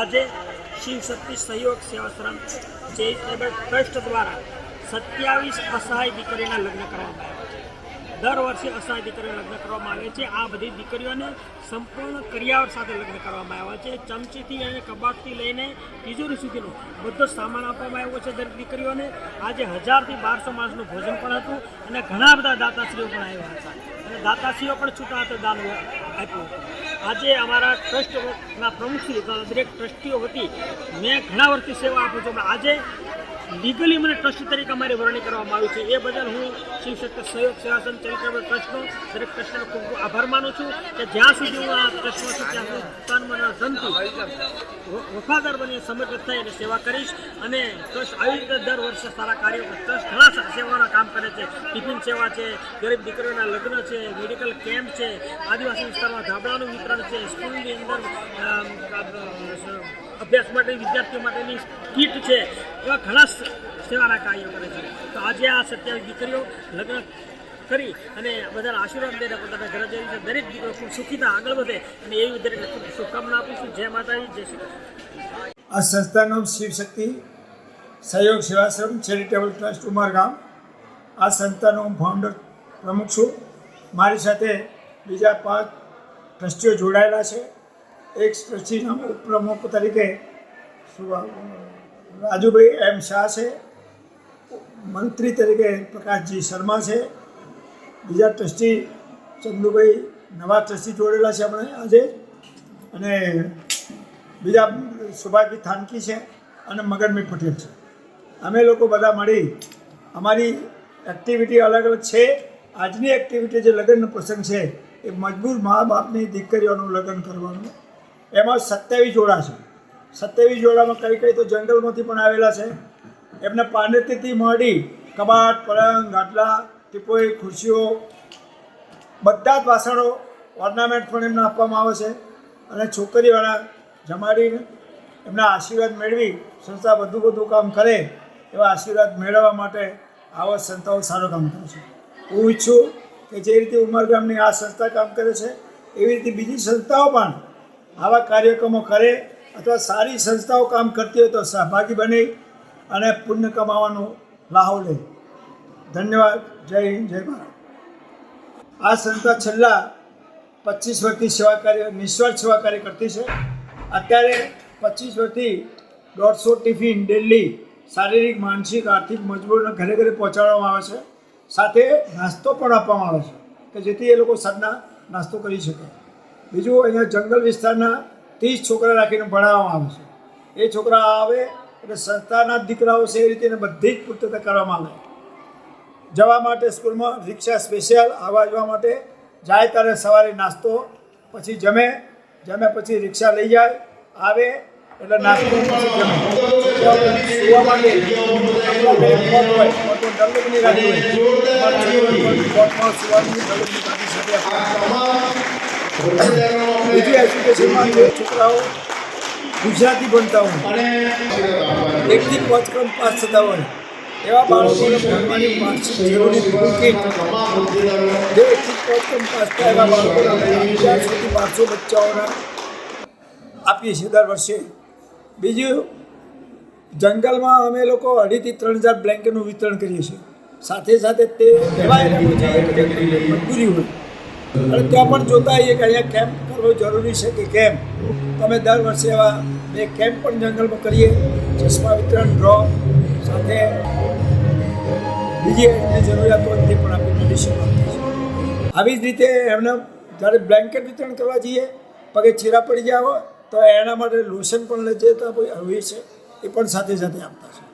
આજે શિવ શક્તિ સહયોગ સેવાશ્રમ charitable trust દ્વારા સત્યાવીસ અસહાય દીકરીના લગ્ન કરવામાં આવ્યા છે. દર વર્ષે અસહાય દીકરીઓના લગ્ન કરવામાં આવે છે. આ બધી દીકરીઓને સંપૂર્ણ કરિયાવર સાથે લગ્ન કરવામાં આવ્યા છે. ચમચીથી અને કબાટથી લઈને તિજોરી સુધીનો બધો સામાન આપવામાં આવ્યો છે દરેક દીકરીઓને. આજે હજારથી બારસો માણસનું ભોજન પણ હતું અને ઘણા બધા દાતાશ્રીઓ પણ આવ્યા હતા. અને દાતાશ્રીઓ પણ છૂટા હાથે દાન આપ્યું હતું. આજે અમારા ટ્રસ્ટના પ્રમુખશ્રી દરેક ટ્રસ્ટીઓ વતી મેં ઘણા વર્ષથી સેવા આપું છું. આજે લીગલી મને ટ્રસ્ટી તરીકે અમારી વરણી કરવામાં આવી છે. એ બદલ હું શિવ શક્તિ સહયોગ સેવાસન ચેરિટેબલ ટ્રસ્ટનો દરેક ટ્રસ્ટનો ખૂબ ખૂબ આભાર માનું છું કે જ્યાં સુધી હું આ ટ્રસ્ટમાં છું, ત્યાં સુધી તન ધનથી વફાદાર બની સમર્પિત થઈ અને સેવા કરીશ. અને ટ્રસ્ટ આવી રીતે દર વર્ષે સારા કાર્યો ટ્રસ્ટ ઘણા સેવાના કામ કરે છે. ટિફિન સેવા છે, ગરીબ દીકરીઓના લગ્ન છે મેડિકલ કેમ્પ છે, આદિવાસી વિસ્તારમાં ધાબળાનું વિતરણ છે સ્કૂલની અંદર અભ્યાસ માટે, વિદ્યાર્થીઓ માટેની કીટ છે. એવા ઘણા સેવાના કાર્યો કરે છે. તો આજે આ સત્યાવીસ દીકરીઓ લગ્ન કરી અને બધાને આશીર્વાદ દઈને પોતાના ઘરે જઈ છે. દરેક દીકરો ખૂબ સુખીતા આગળ વધે અને એવી દરેક શુભકામના આપું છું. જય માતાજી, જય શ્રી આ સંસ્થાનું શિવશક્તિ સહયોગ સેવાશ્રમ ચેરિટેબલ ટ્રસ્ટ ઉમરગામ આ સંસ્થાનો હું ફાઉન્ડર પ્રમુખ છું. મારી સાથે બીજા પાંચ ટ્રસ્ટીઓ જોડાયેલા છે. એક ટ્રસ્ટીના ઉપપ્રમુખ તરીકે રાજુભાઈ એમ શાહ છે. મંત્રી તરીકે પ્રકાશજી શર્મા છે. બીજા ટ્રસ્ટી ચંદુભાઈ નવા ટ્રસ્ટી જોડેલા છે આપણે આજે. અને બીજા સુભાષભાઈ થાનકી છે અને મગનભાઈ પટેલ છે. અમે લોકો બધા મળી અમારી એક્ટિવિટી અલગ અલગ છે. આજની એક્ટિવિટી જે લગ્નનો પ્રસંગ છે એ મજબૂર મા બાપની દીકરીઓનું લગ્ન કરવાનું. એમાં સત્યાવીસ જોડા છે. સત્યાવીસ જોડામાં કઈ કઈ તો જંગલમાંથી પણ આવેલા છે. એમને પાંડેતીથી માંડી કબાટ, પલંગ, ગાટલા, ટીપોઈ, ખુરશીઓ, બધા જ વાસણો ઓર્નામેન્ટ પણ એમને આપવામાં આવે છે અને છોકરીવાળા જમાડીને એમના આશીર્વાદ મેળવી સંસ્થા વધુ વધુ કામ કરે એવા આશીર્વાદ મેળવવા માટે આવા સંસ્થાઓ સારું કામ કરે છે. હું ઈચ્છું કે જે રીતે ઉમરગામની આ સંસ્થા કામ કરે છે, એવી રીતે બીજી સંસ્થાઓ પણ આવા કાર્યક્રમો કરે અથવા સારી સંસ્થાઓ કામ કરતી હોય તો સહભાગી બની અને પુણ્ય કમાવાનો લાહો લે. ધન્યવાદ. જય હિન્દ, જય ભારત. આ સંસ્થા છેલ્લા પચીસ વર્ષથી સેવા કાર્ય, નિસ્વાર્થ સેવા કાર્ય કરતી છે. અત્યારે પચીસ વર્ષથી દોઢસો ટિફિન ડેલી શારીરિક, માનસિક, આર્થિક મજબૂરને ઘરે ઘરે પહોંચાડવામાં આવે છે. સાથે નાસ્તો પણ આપવામાં આવે છે, કે જેથી એ લોકો સાંજના નાસ્તો કરી શકે. બીજું, અહીંયા જંગલ વિસ્તારના ત્રીસ છોકરા રાખીને ભણાવવામાં આવે છે. એ છોકરા આવે એટલે સંસ્થાના દીકરાઓ છે એ રીતે બધી જ પૂર્તતા કરવામાં આવે. જવા માટે સ્કૂલમાં રિક્ષા સ્પેશિયલ આવવા જવા માટે જાય ત્યારે સવારે નાસ્તો પછી જમે જમે પછી રિક્ષા લઈ જાય આવે એટલે નાસ્તો સુવા માટે સુવાની બીજું એજ્યુકેશનમાં જે છોકરાઓ ગુજરાતી ભણતા હોય એકથી પાંચ ક્રમ પાસ થતા હોય. એવા બાળકોને ભણવાની માનસિક જરૂરી પૂરતી જે એકથી પાંચ ક્રમ પાસ થતા એવા બાળકોને અમે સુધી બારસો બચ્ચાઓને આપીએ છીએ દર વર્ષે. બીજું, જંગલમાં અમે લોકો અઢીથી ત્રણ હજાર બ્લેન્કેટનું વિતરણ કરીએ છીએ. સાથે સાથે તે મજબૂરી હોય. અને ત્યાં પણ જોતા આવીએ કે અહીંયા કેમ્પ કરવો જરૂરી છે કે કેમ? તમે દર વર્ષે એવા બે કેમ્પ પણ જંગલમાં કરીએ. ચશ્મા વિતરણ, ડ્રો સાથે. બીજી એની તે પણ આપણે મેડિસિન આપીએ છીએ આવી જ રીતે એમને જ્યારે બ્લેન્કેટ વિતરણ કરવા જઈએ, પગે ચીરા પડી હોય, તો એના માટે લોશન પણ લઈ જતા હોય છે, એ પણ સાથે સાથે આપતા છે.